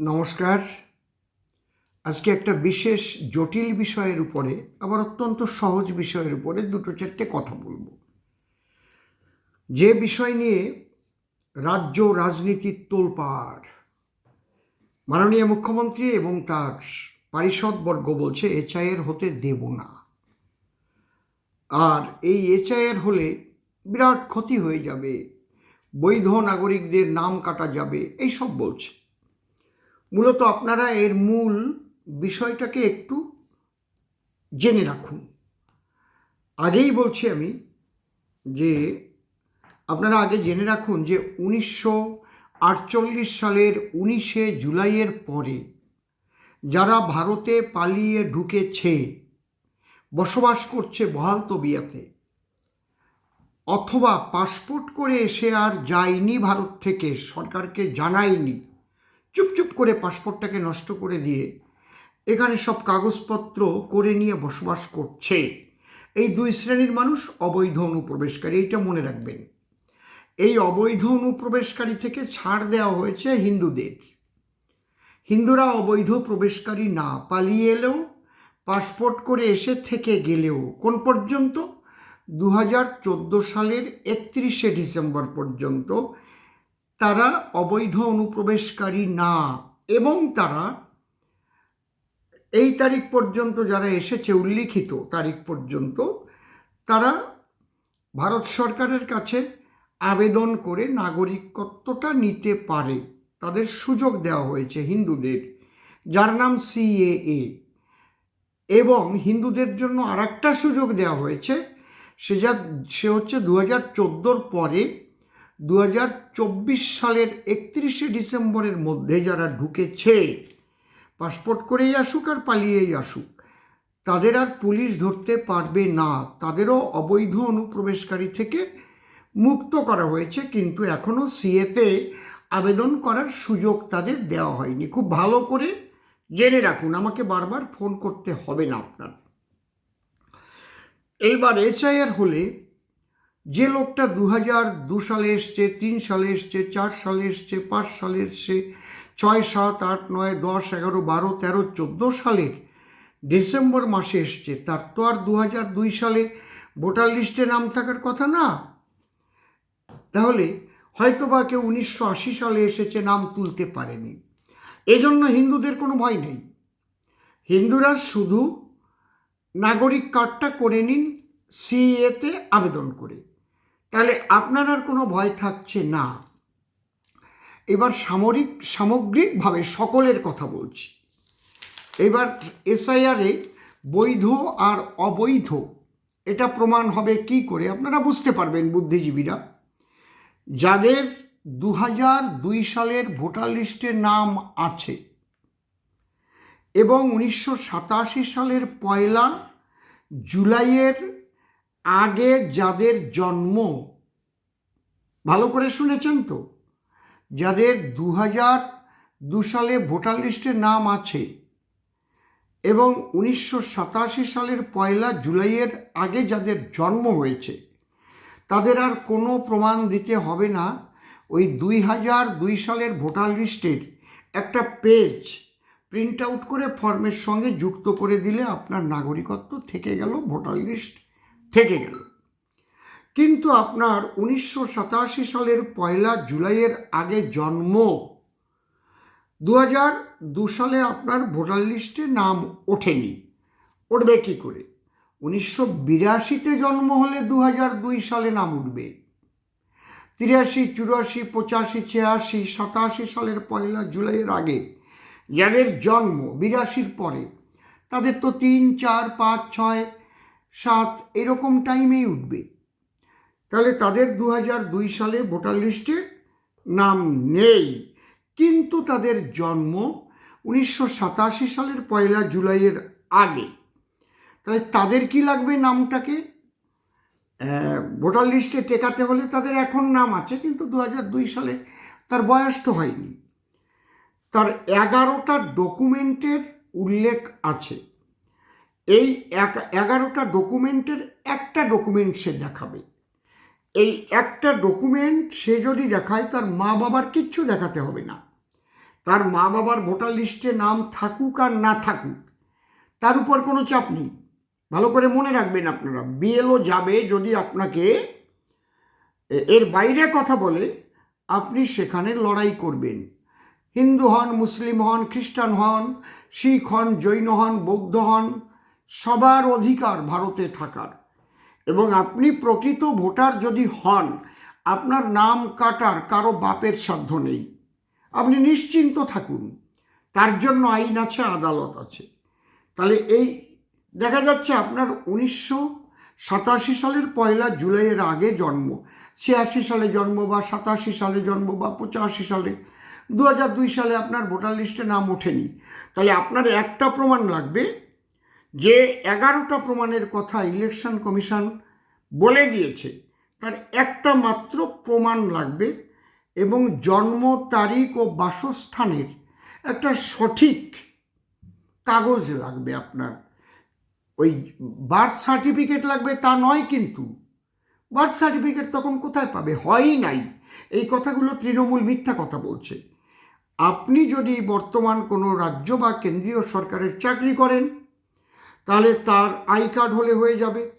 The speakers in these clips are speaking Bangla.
নমস্কার। আজকে একটা বিশেষ জটিল বিষয়ের উপরে, আবার অত্যন্ত সহজ বিষয়ের উপরে দুটো চারটে কথা বলব। যে বিষয় নিয়ে রাজ্য রাজনীতির তোলপাড় মাননীয় মুখ্যমন্ত্রী এবং তার পারিষদবর্গ বলছে এচআইয়ের হতে দেব না। আর এই এচআইয়ের হলে বিরাট ক্ষতি হয়ে যাবে, বৈধ নাগরিকদের নাম কাটা যাবে, এইসব বলছে। মূলত আপনারা এর মূল বিষয়টাকে একটু জেনে রাখুন। আগেই বলছি আমি যে আপনারা আগে জেনে রাখুন যে উনিশশো আটচল্লিশ সালের উনিশে জুলাইয়ের পরে যারা ভারতে পালিয়ে ঢুকেছে, বসবাস করছে বহাল তবিয়াতে, অথবা পাসপোর্ট করে এসে আর যায়নি ভারত থেকে, সরকারকে জানায়নি চুপচুপ করে পাসপোর্টটাকে নষ্ট করে দিয়ে এখানে সব কাগজপত্র করে নিয়ে বসবাস করছে। এই দুই শ্রেণির মানুষ অবৈধ অনুপ্রবেশকারী, এইটা মনে রাখবেন। এই অবৈধ অনুপ্রবেশকারী থেকে ছাড় দেওয়া হয়েছে হিন্দুদের। হিন্দুরা অবৈধ প্রবেশকারী না পালিয়ে এলেও, পাসপোর্ট করে এসে থেকে গেলেও, কোন পর্যন্ত? দু হাজার চোদ্দ সালের একত্রিশে ডিসেম্বর পর্যন্ত তারা অবৈধ অনুপ্রবেশকারী না। এবং তারা এই তারিখ পর্যন্ত যারা এসেছে, উল্লিখিত তারিখ পর্যন্ত, তারা ভারত সরকারের কাছে আবেদন করে নাগরিকত্বটা নিতে পারে। তাদের সুযোগ দেওয়া হয়েছে হিন্দুদের। যার নাম সিএএ এবং হিন্দুদের জন্য আর একটা সুযোগ দেওয়া হয়েছে, সে যা, সে হচ্ছে দু হাজার পরে দু হাজার চব্বিশ সালের একত্রিশে ডিসেম্বরের মধ্যে যারা ঢুকেছে পাসপোর্ট করেই আসুক আর পালিয়েই আসুক, তাদের আর পুলিশ ধরতে পারবে না। তাদেরও অবৈধ অনুপ্রবেশকারী থেকে মুক্ত করা হয়েছে, কিন্তু এখনও সিএতে আবেদন করার সুযোগ তাদের দেওয়া হয়নি। খুব ভালো করে জেনে রাখুন, আমাকে বারবার ফোন করতে হবে না আপনার। এইবার এচআইআর হলে যে লোকটা দু হাজার দু সালে এসছে, তিন সালে এসছে, চার সালে এসছে, পাঁচ সালে এসছে, ছয়, সাত, আট, নয়, দশ, এগারো, বারো, তেরো, চোদ্দ সালের ডিসেম্বর মাসে এসছে। তার তো আর দু হাজার দুই সালে ভোটার লিস্টে নাম থাকার কথা না। তাহলে হয়তো বা কেউ উনিশশো আশি সালে এসেছে নাম তুলতে পারেনি। এজন্য হিন্দুদের কোনো ভয় নেই। হিন্দুরা শুধু নাগরিক কার্ডটা করে নিন সিএতে আবেদন করে। তাহলে আপনার আর কোনো ভয় থাকছে না। এবার সামরিক, সামগ্রিকভাবে সকলের কথা বলছি। এবার এসআইআরে বৈধ আর অবৈধ, এটা প্রমাণ হবে কি করে? আপনারা বুঝতে পারবেন বুদ্ধিজীবীরা। যাদের দু দুই সালের ভোটার লিস্টে নাম আছে এবং উনিশশো সাতাশি সালের পয়লা জুলাইয়ের আগে যাদের জন্ম, ভালো করে শুনেছেন তো? যাদের দু হাজার দু সালে ভোটার লিস্টে নাম আছে এবং উনিশশো সাতাশি সালের পয়লা জুলাইয়ের আগে যাদের জন্ম হয়েছে, তাদের আর কোনো প্রমাণ দিতে হবে না। ওই দুই হাজার দুই সালের ভোটার লিস্টের একটা পেজ প্রিন্ট আউট করে ফর্মের সঙ্গে যুক্ত করে দিলে আপনার নাগরিকত্ব থেকে গেল ভোটার লিস্ট। থেকে গেল। কিন্তু আপনার উনিশশো সাতাশি সালের পয়লা জুলাইয়ের আগে জন্ম। দু হাজার দু সালে আপনার ভোটার লিস্টে নাম ওঠেনি। উঠবে কী করে? উনিশশো বিরাশিতে জন্ম হলে দু হাজার দুই সালে নাম উঠবে। তিরাশি, চুরাশি, পঁচাশি, ছিয়াশি, সাতাশি সালের পয়লা জুলাইয়ের আগে যাদের জন্ম বিরাশির পরে, তাদের তো তিন, চার, পাঁচ, ছয় সাত এরকম টাইমেই উঠবে। তাহলে তাদের দু দুই সালে ভোটার লিস্টে নাম নেই। কিন্তু তাদের জন্ম উনিশশো সাতাশি সালের পয়লা জুলাইয়ের আগে। তাহলে তাদের কি লাগবে নামটাকে? ভোটার লিস্টে টেকাতে হলে তাদের এখন নাম আছে, কিন্তু দু দুই সালে তার বয়স তো হয়নি। তার এগারোটা ডকুমেন্টের উল্লেখ আছে। এই এগারোটা ডকুমেন্টের একটা ডকুমেন্ট সে দেখাবে। এই একটা ডকুমেন্ট সে যদি দেখায়, তার মা বাবার কিচ্ছু দেখাতে হবে না। তার মা বাবার ভোটার লিস্টে নাম থাকুক আর না থাকুক, তার উপর কোনো চাপ নেই। ভালো করে মনে রাখবেন আপনারা বিএলও যাবে যদি আপনাকে এর বাইরে কথা বলে, আপনি সেখানে লড়াই করবেন। হিন্দু হন, মুসলিম হন, খ্রিস্টান হন, শিখ হন, জৈন হন, বৌদ্ধ হন সবার অধিকার ভারতে থাকার। এবং আপনি প্রকৃত ভোটার যদি হন, আপনার নাম কাটার কারও বাপের সাধ্য নেই। আপনি নিশ্চিন্ত থাকুন, তার জন্য আইন আছে, আদালত আছে। তাহলে এই, দেখা যাচ্ছে আপনার উনিশশো সাতাশি সালের পয়লা জুলাইয়ের আগে জন্ম, ছিয়াশি সালে জন্ম বা সাতাশি সালে জন্ম বা পঁচাশি সালে দু হাজার দুই সালে আপনার ভোটার লিস্টে নাম ওঠেনি। তাহলে আপনার একটা প্রমাণ লাগবে যে এগারোটা প্রমাণের কথা ইলেকশন কমিশন বলে দিয়েছে, তার একটা মাত্র প্রমাণ লাগবে এবং জন্ম, তারিখ ও বাসস্থানের একটা সঠিক কাগজ লাগবে আপনার। ওই বার্থ সার্টিফিকেট লাগবে তা নয় কিন্তু, বার্থ সার্টিফিকেট তখন কোথায় পাবে? হয়ই নাই। এই কথাগুলো তৃণমূল মিথ্যা কথা বলছে। আপনি যদি বর্তমান কোনো রাজ্য বা কেন্দ্রীয় সরকারের চাকরি করেন তাহলে তার আই কার্ড হলে হয়ে যাবে।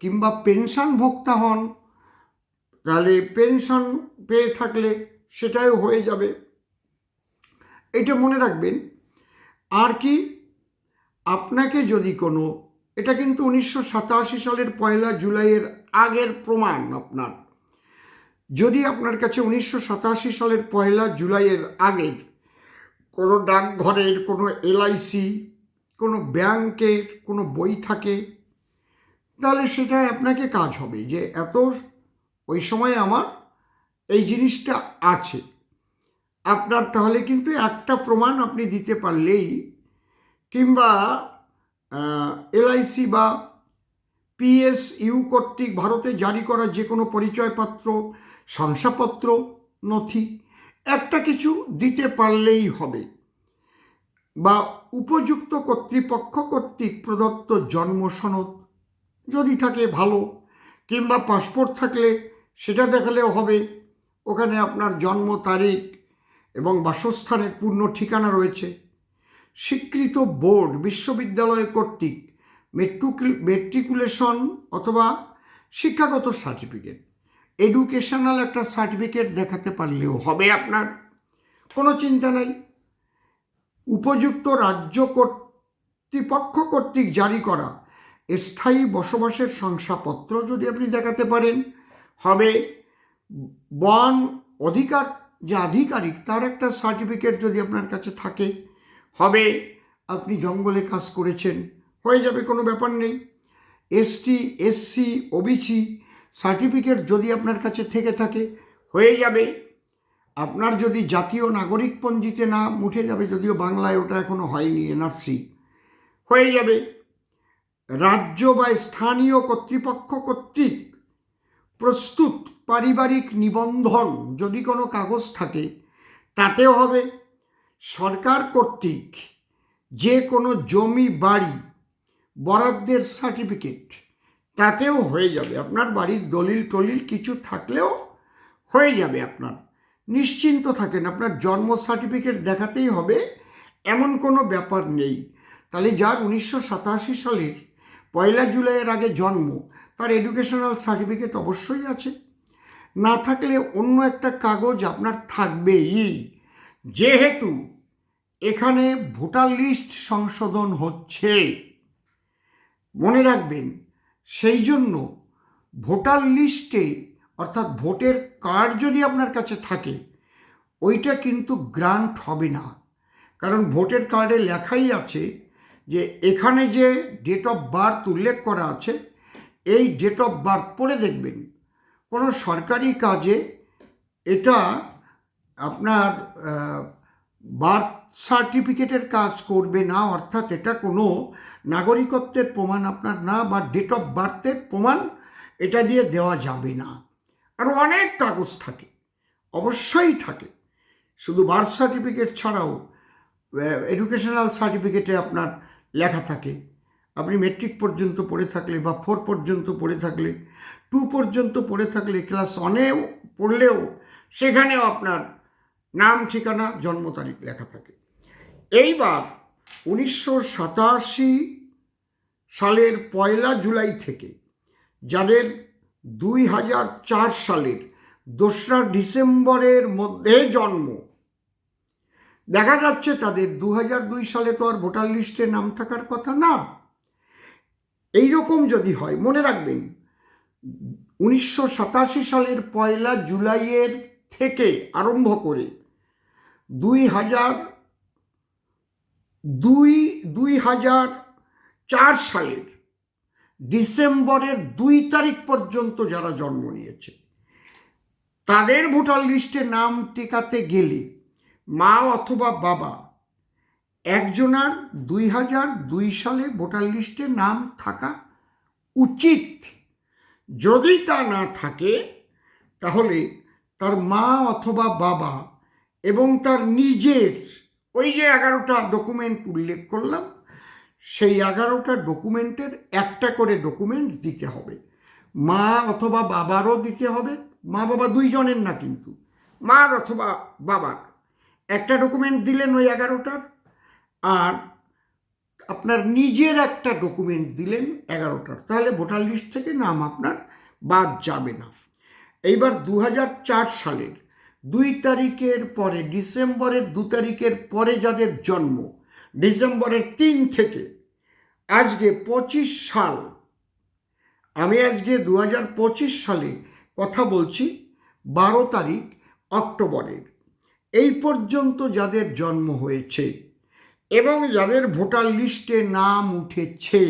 কিংবা পেনশন ভোক্তা হন, তাহলে পেনশন পেয়ে থাকলে সেটাও হয়ে যাবে। এটা মনে রাখবেন। আর কি, আপনাকে যদি কোনো, এটা কিন্তু উনিশশো সাতাশি সালের পয়লা জুলাইয়ের আগের প্রমাণ আপনার। যদি আপনার কাছে উনিশশো সাতাশি সালের পয়লা জুলাইয়ের আগের কোনো ডাকঘরের কোনো এলআইসি কোনো ব্যাংকের কোনো বই থাকে, তাহলে সেটা আপনাকে কাজ হবে যে এত, ওই সময় আমার এই জিনিসটা আছে। আপনার তাহলে কিন্তু একটা প্রমাণ আপনি দিতে পারলেই, কিংবা এলআইসি বা পিএসইউ কর্তৃক ভারতে জারি করা যে কোনো পরিচয়পত্র, শংসাপত্র, নথি, একটা কিছু দিতে পারলেই হবে। বা উপযুক্ত কর্তৃপক্ষ কর্তৃক প্রদত্ত জন্ম সনদ যদি থাকে ভালো, কিংবা পাসপোর্ট থাকলে সেটা দেখালেও হবে। ওখানে আপনার জন্ম তারিখ এবং বাসস্থানের পূর্ণ ঠিকানা রয়েছে। স্বীকৃত বোর্ড বিশ্ববিদ্যালয় কর্তৃক মেট্রিকুল মেট্রিকুলেশন অথবা শিক্ষাগত সার্টিফিকেট, এডুকেশনাল একটা সার্টিফিকেট দেখাতে পারলেও হবে আপনার। কোনো চিন্তা নাই। উপযুক্ত রাজ্য কর্তৃপক্ষ কর্তৃক জারি করা। স্থায়ী বসবাসের শংসাপত্র যদি আপনি দেখাতে পারেন, হবে বন অধিকার, যে আধিকারিক, তার একটা সার্টিফিকেট যদি আপনার কাছে থাকে, হবে আপনি জঙ্গলে কাজ করেছেন, হয়ে যাবে, কোনো ব্যাপার নেই। এসটি এসসি ওবিসি সার্টিফিকেট যদি আপনার কাছে থেকে থাকে, হয়ে যাবে। আপনার যদি জাতীয় নাগরিক পঞ্জিতে না উঠে যাবে, যদিও বাংলায় ওটা এখনও হয়নি এনআরসি হয়ে যাবে। রাজ্য বা স্থানীয় কর্তৃপক্ষ কর্তৃক প্রস্তুত পারিবারিক নিবন্ধন যদি কোনো কাগজ থাকে, তাতেও হবে। সরকার কর্তৃক যে কোনো জমি, বাড়ি, বরাদ্দের সার্টিফিকেট, তাতেও হয়ে যাবে। আপনার বাড়ির দলিল টলিল কিছু থাকলেও হয়ে যাবে আপনার। নিশ্চিন্ত থাকেন, আপনার জন্ম সার্টিফিকেট দেখাতেই হবে, এমন কোনো ব্যাপার নেই। তাহলে যার উনিশশো সাতাশি সালের পয়লা জুলাইয়ের আগে জন্ম, তার এডুকেশনাল সার্টিফিকেট অবশ্যই আছে। না থাকলে অন্য একটা কাগজ আপনার থাকবেই। যেহেতু এখানে ভোটার লিস্ট সংশোধন হচ্ছে, মনে রাখবেন, সেই জন্য ভোটার লিস্টে অর্থাৎ ভোটের কার্ড যদি আপনার কাছে থাকে, ওইটা কিন্তু গ্রান্ট হবে না। কারণ ভোটের কার্ডে লেখাই আছে যে এখানে যে ডেট অফ বার্থ উল্লেখ করা আছে, এই ডেট অফ বার্থ পড়ে দেখবেন। কোনো সরকারি কাজে এটা আপনার বার্থ সার্টিফিকেটের কাজ করবে না, অর্থাৎ এটা কোনো নাগরিকত্বের প্রমাণ আপনার না বা ডেট অফ বার্থের প্রমাণ এটা দিয়ে দেওয়া যাবে না। আরও অনেক কাগজ থাকে, অবশ্যই থাকে। শুধু বার্থ সার্টিফিকেট ছাড়াও এডুকেশনাল সার্টিফিকেটে আপনার লেখা থাকে। আপনি মেট্রিক পর্যন্ত পড়ে থাকলে বা ফোর পর্যন্ত পড়ে থাকলে টু পর্যন্ত পড়ে থাকলে ক্লাস ওয়ানেও পড়লেও সেখানেও আপনার নাম, ঠিকানা, জন্ম তারিখ লেখা থাকে। এইবার উনিশশো সাতাশি সালের পয়লা জুলাই থেকে যাদের দুই হাজার চার সালের দোসরা ডিসেম্বরের মধ্যে জন্ম। দেখা যাচ্ছে তাদের দু দুই সালে তো আর ভোটার লিস্টে নাম থাকার কথা না। এই রকম যদি হয়, মনে রাখবেন, উনিশশো সাতাশি সালের পয়লা জুলাইয়ের থেকে আরম্ভ করে দুই হাজার দুই দুই হাজার চার সালের ডিসেম্বরের দুই তারিখ পর্যন্ত যারা জন্ম নিয়েছে, তাদের ভোটার লিস্টে নাম টেকাতে গেলে মা অথবা বাবা একজনার দুই হাজার দুই সালে ভোটার লিস্টে নাম থাকা উচিত। যদি তা না থাকে, তাহলে তার মা অথবা বাবা এবং তার নিজের ওই যে এগারোটা ডকুমেন্ট উল্লেখ করলাম সেই এগারোটা ডকুমেন্টের একটা করে ডকুমেন্টস দিতে হবে। মা অথবা বাবারও দিতে হবে, মা বাবা দুইজনের না কিন্তু, মার অথবা বাবার। একটা ডকুমেন্ট দিলেন ওই এগারোটার, আর আপনার নিজের একটা ডকুমেন্ট দিলেন এগারোটার। তাহলে ভোটার লিস্ট থেকে নাম আপনার বাদ যাবে না। এইবার দু হাজার চার সালের দুই তারিখের পরে, ডিসেম্বরের দু তারিখের পরে যাদের জন্ম ডিসেম্বরের তিন থেকে আজকে পঁচিশ সাল। আমি আজকে দু সালে কথা বলছি বারো তারিখ অক্টোবরের। এই পর্যন্ত যাদের জন্ম হয়েছে এবং যাদের ভোটার লিস্টে নাম উঠেছে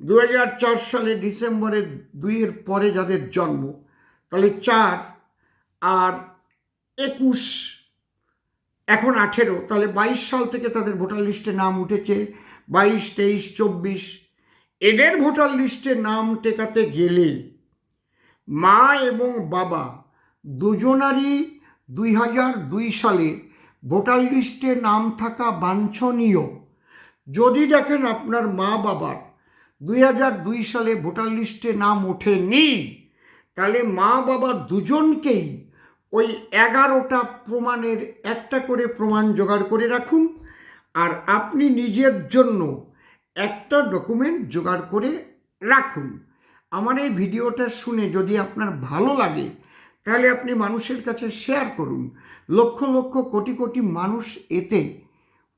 দু হাজার চার সালে ডিসেম্বরের দুইয়ের পরে যাদের জন্ম, তাহলে চার আর একুশ এখন আঠেরো, তাহলে বাইশ সাল থেকে তাদের ভোটার লিস্টে নাম উঠেছে। বাইশ, তেইশ, চব্বিশ, এদের ভোটার লিস্টে নাম টেকাতে গেলে মা এবং বাবা দুজনারই দুই হাজার দুই সালে ভোটার লিস্টে নাম থাকা বাঞ্ছনীয়। যদি দেখেন আপনার মা বাবার দুই হাজার দুই সালে ভোটার লিস্টে নাম ওঠেনি, তাহলে মা বাবা দুজনকেই ওই এগারোটা প্রমাণের একটা করে প্রমাণ জোগাড় করে রাখুন, আর আপনি নিজের জন্য একটা ডকুমেন্ট জোগাড় করে রাখুন। আমার এই ভিডিওটা শুনে যদি আপনার ভালো লাগে, তাহলে আপনি মানুষের কাছে শেয়ার করুন। লক্ষ লক্ষ কোটি কোটি মানুষ এতে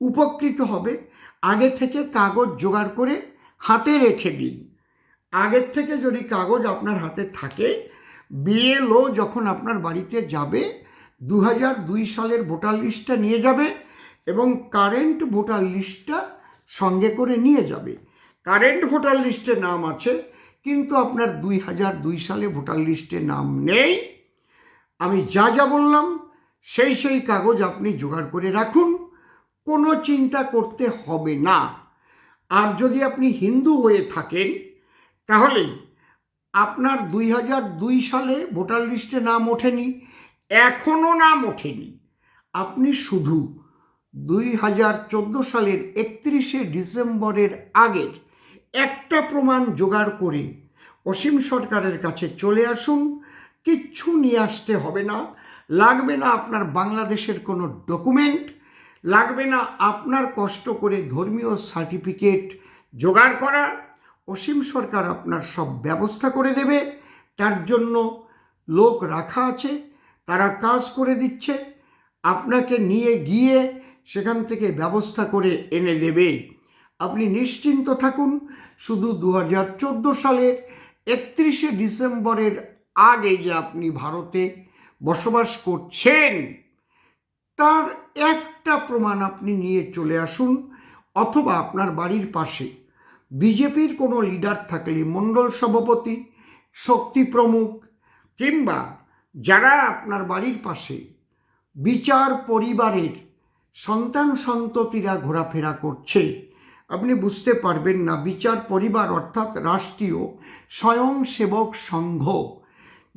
উপকৃত হবে। আগে থেকে কাগজ জোগাড় করে হাতে রেখে দিন। আগের থেকে যদি কাগজ আপনার হাতে থাকে বিএলও যখন আপনার বাড়িতে যাবে দু দুই সালের ভোটার লিস্টটা নিয়ে যাবে এবং কারেন্ট ভোটার লিস্টটা সঙ্গে করে নিয়ে যাবে। কারেন্ট ভোটার লিস্টে নাম আছে, কিন্তু আপনার দুই হাজার দুই সালে ভোটার লিস্টে নাম নেই। আমি যা যা বললাম, সেই সেই কাগজ আপনি জোগাড় করে রাখুন, কোনো চিন্তা করতে হবে না। আর যদি আপনি হিন্দু হয়ে থাকেন, তাহলে আপনার দুই হাজার দুই সালে ভোটার লিস্টে নাম ওঠেনি, এখনও নাম ওঠেনি। আপনি শুধু দুই হাজার চোদ্দ সালের একত্রিশে ডিসেম্বরের আগের একটা প্রমাণ জোগাড় করে অসীম সরকারের কাছে চলে আসুন, কিচ্ছু নিয়ে আসতে হবে না। লাগবে না আপনার বাংলাদেশের কোনো ডকুমেন্ট, লাগবে না আপনার কষ্ট করে ধর্মীয় সার্টিফিকেট জোগাড় করা অসীম সরকার আপনার সব ব্যবস্থা করে দেবে, তার জন্য লোক রাখা আছে, তারা কাজ করে দিচ্ছে, আপনাকে নিয়ে গিয়ে সেখান থেকে ব্যবস্থা করে এনে দেবে। আপনি নিশ্চিন্ত থাকুন, শুধু দু হাজার চোদ্দ সালের একত্রিশে ডিসেম্বরের আগে যে আপনি ভারতে বসবাস করছেন, তার একটা প্রমাণ আপনি নিয়ে চলে আসুন, অথবা আপনার বাড়ির পাশে। বিজেপির কোনো লিডার থাকলে মণ্ডল সভাপতি, শক্তি প্রমুখ, কিংবা যারা আপনার বাড়ির পাশে বিচার পরিবারের সন্তান সন্ততিরা ঘোরাফেরা করছে, আপনি বুঝতে পারবেন না। বিচার পরিবার অর্থাৎ রাষ্ট্রীয় স্বয়ংসেবক সংঘ,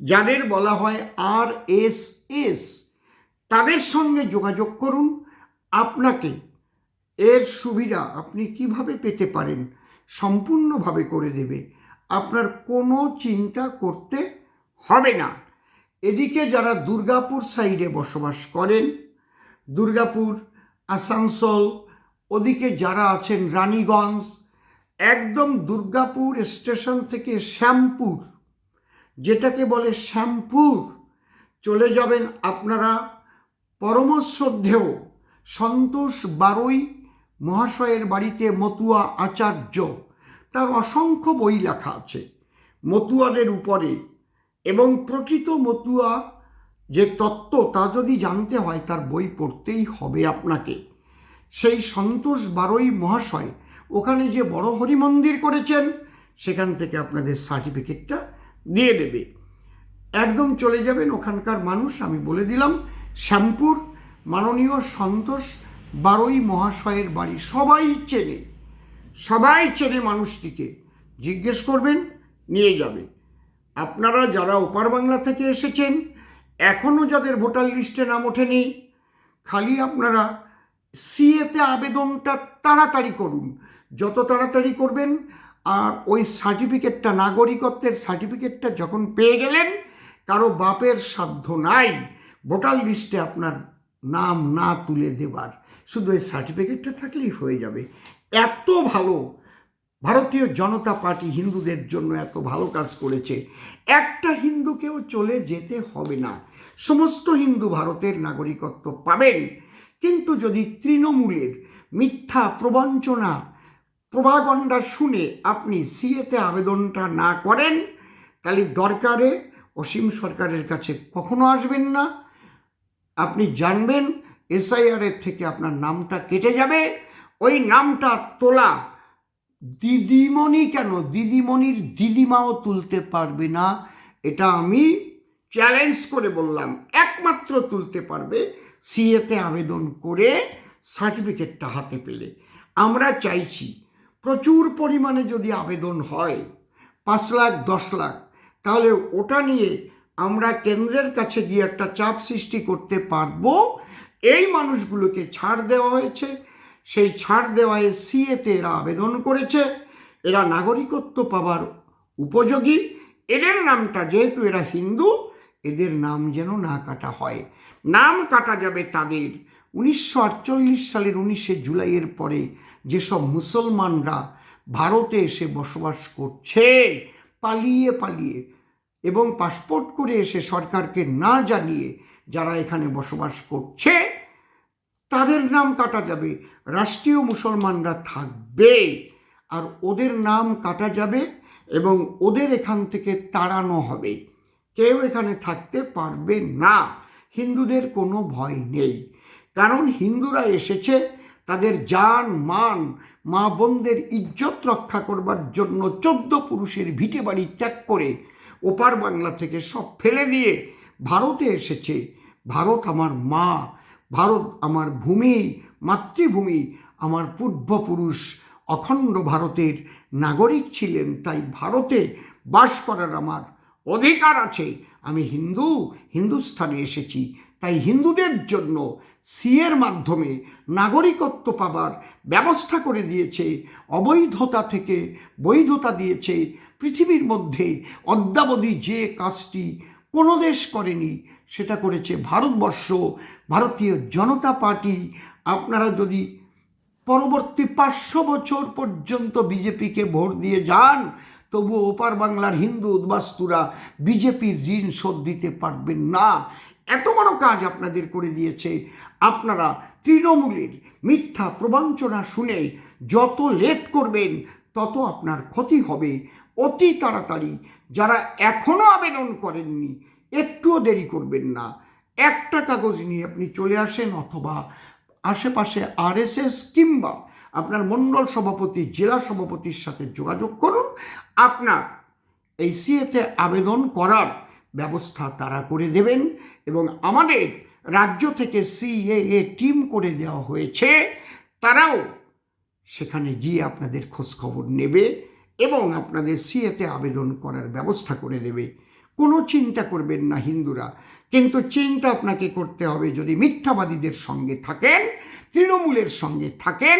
যাদের বলা হয় আর এস এস, তাদের সঙ্গে যোগাযোগ করুন। আপনাকে এর সুবিধা আপনি কীভাবে পেতে পারেন? সম্পূর্ণভাবে করে দেবে। আপনার কোনো চিন্তা করতে হবে না। এদিকে যারা দুর্গাপুর সাইডে বসবাস করেন, দুর্গাপুর, আসানসোল, ওদিকে যারা আছেন রানীগঞ্জ, একদম দুর্গাপুর স্টেশন থেকে শ্যামপুর, যেটাকে বলে শ্যামপুর, চলে যাবেন আপনারা পরমশ্রদ্ধেয় সন্তোষ বারৈ মহাশয়ের বাড়িতে মতুয়া আচার্য। তার অসংখ্য বই লেখা আছে। মতুয়াদের উপরে এবং প্রকৃত মতুয়া যে তত্ত্ব তা যদি জানতে হয়, তার বই পড়তেই হবে আপনাকে। সেই সন্তোষ বারোই মহাশয় ওখানে যে বড় হরি মন্দির করেছেন, সেখান থেকে আপনাদের সার্টিফিকেটটা দিয়ে দেবে। একদম চলে যাবেন ওখানকার মানুষ, আমি বলে দিলাম, শ্যামপুর। মাননীয় সন্তোষ বারোই মহাশয়ের বাড়ি। সবাই চেনে সবাই চেনে মানুষটিকে। জিজ্ঞেস করবেন, নিয়ে যাবে। আপনারা যারা ওপার বাংলা থেকে এসেছেন এখনও যাদের ভোটার লিস্টে নাম ওঠেনি, খালি আপনারা সিএতে আবেদনটা তাড়াতাড়ি করুন। যত তাড়াতাড়ি করবেন, আর ওই সার্টিফিকেটটা, নাগরিকত্বের সার্টিফিকেটটা যখন পেয়ে গেলেন, কারও বাপের সাধ্য নাই ভোটার লিস্টে আপনার নাম না তুলে দেবার। শুধু এই সার্টিফিকেটটা থাকলেই হয়ে যাবে। এত ভালো! ভারতীয় জনতা পার্টি হিন্দুদের জন্য এত ভালো কাজ করেছে। একটা হিন্দুকেও চলে যেতে হবে না। সমস্ত হিন্দু ভারতের নাগরিকত্ব পাবেন। কিন্তু যদি তৃণমূলের মিথ্যা প্রবঞ্চনা, প্রভাগণ্ডা শুনে আপনি সিএতে আবেদনটা না করেন, তাহলে দরকারে অসীম সরকারের কাছে কখনো আসবেন না। আপনি জানবেন এসআইআরের থেকে আপনার নামটা কেটে যাবে। ওই নামটা তোলা দিদিমণি কেন? দিদিমণির দিদিমাও তুলতে পারবে না। এটা আমি চ্যালেঞ্জ করে বললাম, একমাত্র তুলতে পারবে। সিএতে আবেদন করে সার্টিফিকেটটা হাতে পেলে। আমরা চাইছি, প্রচুর পরিমাণে যদি আবেদন হয়, পাঁচ লাখ, দশ লাখ, তাহলে ওটা নিয়ে আমরা কেন্দ্রের কাছে গিয়ে একটা চাপ সৃষ্টি করতে পারব। এই মানুষগুলোকে ছাড় দেওয়া হয়েছে। সেই ছাড় দেওয়ায় সিএতে এরা আবেদন করেছে। এরা নাগরিকত্ব পাবার উপযোগী। এদের নামটা যেহেতু এরা হিন্দু, এদের নাম যেন না কাটা হয়। নাম কাটা যাবে তাদের। উনিশশো আটচল্লিশ সালের উনিশে জুলাইয়ের পরে যেসব মুসলমানরা ভারতে এসে বসবাস করছে, পালিয়ে পালিয়ে এবং পাসপোর্ট করে এসে সরকারকে না জানিয়ে যারা এখানে বসবাস করছে, তাদের নাম কাটা যাবে। রাষ্ট্রীয় মুসলমানরা থাকবে আর ওদের নাম কাটা যাবে এবং ওদের এখান থেকে তাড়ানো হবে। কেউ এখানে থাকতে পারবে না। হিন্দুদের কোনো ভয় নেই। কারণ হিন্দুরা এসেছে তাদের জান, মান, মা বোনদের ইজ্জত রক্ষা করবার জন্য চোদ্দ পুরুষের ভিটে বাড়ি ত্যাগ করে ওপার বাংলা থেকে সব ফেলে দিয়ে ভারতে এসেছে। ভারত আমার মা, ভারত আমার ভূমি, মাতৃভূমি, আমার পূর্বপুরুষ, অখণ্ড ভারতের নাগরিক ছিলেন, তাই ভারতে বাস করার আমার অধিকার আছে। আমি হিন্দু, হিন্দুস্থানে এসেছি, তাই হিন্দুদের জন্য সিএর মাধ্যমে নাগরিকত্ব পাবার ব্যবস্থা করে দিয়েছে, অবৈধতা থেকে বৈধতা দিয়েছে। পৃথিবীর মধ্যে অদ্যাবধি যে কাজটি কোনো দেশ করেনি সেটা করেছে ভারতবর্ষ, ভারতীয় জনতা পার্টি। আপনারা যদি পরবর্তী পাঁচশো বছর পর্যন্ত বিজেপিকে ভোট দিয়ে যান তবু ওপার বাংলার হিন্দু উদ্বাস্তুরা বিজেপির ঋণ শোধ দিতে পারবেন না। এত বড় কাজ আপনাদের করে দিয়েছে। আপনারা তৃণমূলের মিথ্যা প্রবঞ্চনা শুনে যত লেট করবেন, তত আপনার ক্ষতি হবে। অতি তাড়াতাড়ি যারা এখনও আবেদন করেননি একটুও দেরি করবেন না। একটা কাগজ নিয়ে আপনি চলে আসেন অথবা আশেপাশে আরএসএস কিংবা আপনার মণ্ডল সভাপতি, জেলা সভাপতির সাথে যোগাযোগ করুন। আপনার এই সিএতে আবেদন করার ব্যবস্থা তারা করে দেবেন এবং আমাদের রাজ্য থেকে সিএএ টিম করে দেওয়া হয়েছে। তারাও সেখানে গিয়ে আপনাদের খোঁজ খবর নেবে এবং আপনাদের সিএতে আবেদন করার ব্যবস্থা করে দেবে। কোনো চিন্তা করবেন না হিন্দুরা। কিন্তু চিন্তা আপনাকে করতে হবে যদি মিথ্যাবাদীদের সঙ্গে থাকেন, তৃণমূলের সঙ্গে থাকেন,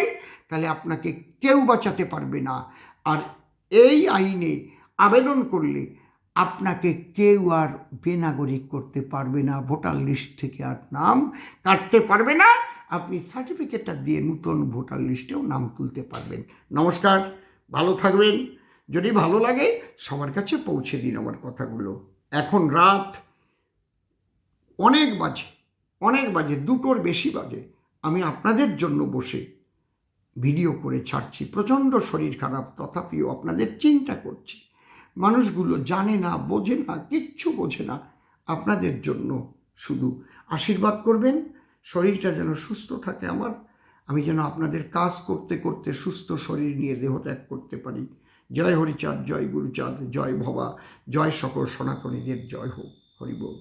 তাহলে আপনাকে কেউ বাঁচাতে পারবে না। আর এই আইনে আবেদন করলে আপনাকে কেউ আর বেনাগরিক করতে পারবে না। ভোটার লিস্ট থেকে আর নাম কাটতে পারবে না। আপনি সার্টিফিকেটটা দিয়ে নতুন ভোটার লিস্টেও নাম তুলতে পারবেন। নমস্কার, ভালো থাকবেন। যদি ভালো লাগে সবার কাছে পৌঁছে দিন আমার কথাগুলো। এখন রাত অনেক বাজে অনেক বাজে, দুটোর বেশি বাজে। আমি আপনাদের জন্য বসে ভিডিও করে ছাড়ছি। প্রচণ্ড শরীর খারাপ, তথাপিও আপনাদের চিন্তা করছি। মানুষগুলো জানে না, বোঝে না, কিচ্ছু বোঝে না। আপনাদের জন্য শুধু আশীর্বাদ করবেন, শরীরটা যেন সুস্থ থাকে আমার। আমি যেন আপনাদের কাজ করতে করতে সুস্থ শরীর নিয়ে দেহ ত্যাগ করতে পারি। জয় হরিচাঁদ জয় গুরুচাঁদ জয় ভবা জয় সকল সনাতনীদের জয় হোক হরিবোল